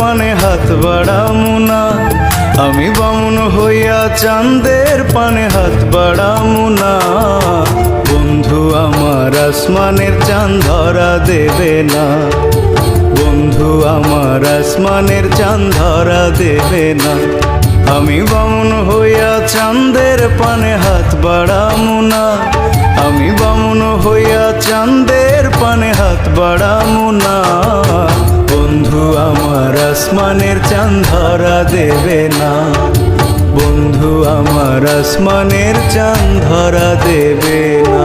পানে হাত বাড়ামু না। আমি বামন হইয়া চাঁদের পানে হাত বাড়ামু না। বন্ধু, আমার আসমানের চাঁদ ধরা দেবে না। বন্ধু, আমার আসমানের চাঁদ ধরা দেবে না। আমি বামন হইয়া চাঁদের পানে হাত বাড়ামু না। আমি বামন হইয়া চাঁদের পানে হাত বাড়ামু না। আসমানের চাঁদ ধরা দেবে না। বন্ধু আমার আসমানের চাঁদ ধরা দেবে না।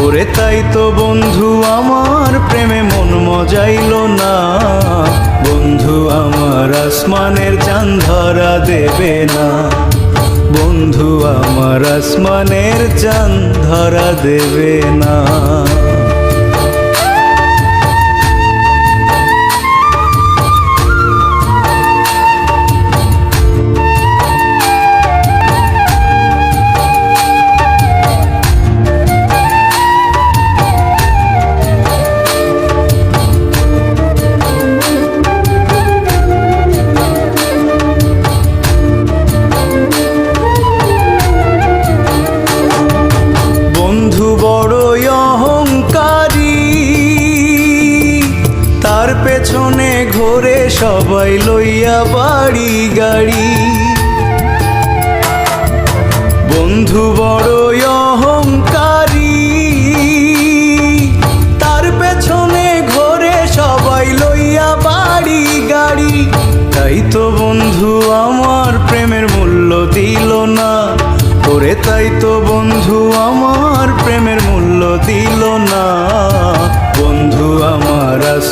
ওরে তাই তো বন্ধু, আমার প্রেমে মন মজাইল না। বন্ধু, আমার আসমানের চাঁদ ধরা দেবে না। বন্ধু, আমার আসমানের চাঁদ ধরা দেবে না। সবাই লইয়া বাড়ি গাড়ি। বন্ধু বড়ই অহংকারী। তার পেছনে ঘোরে সবাই লইয়া বাড়ি গাড়ি। তাই তো বন্ধু আমার প্রেমের মূল্য দিল না। ওরে তাই তো বন্ধু আমার প্রেমের মূল্য দিল না।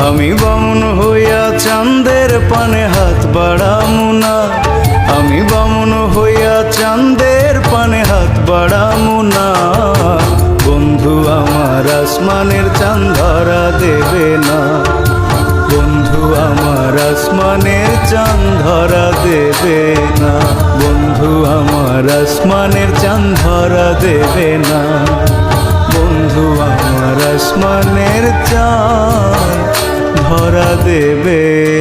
আমি বামন হইয়া চাঁদের পানে হাত বাড়ামু না। আমি বামন হইয়া চাঁদের পানে হাত বাড়ামু না। বন্ধু, আমার আসমানের চাঁদ দেবে না। বন্ধু, আমার আসমানের চাঁদ দেবে না। বন্ধু, আমার আসমানের চাঁদ দেবে না। বন্ধু, আমার আসমানের চাঁদ ধরা দেবে না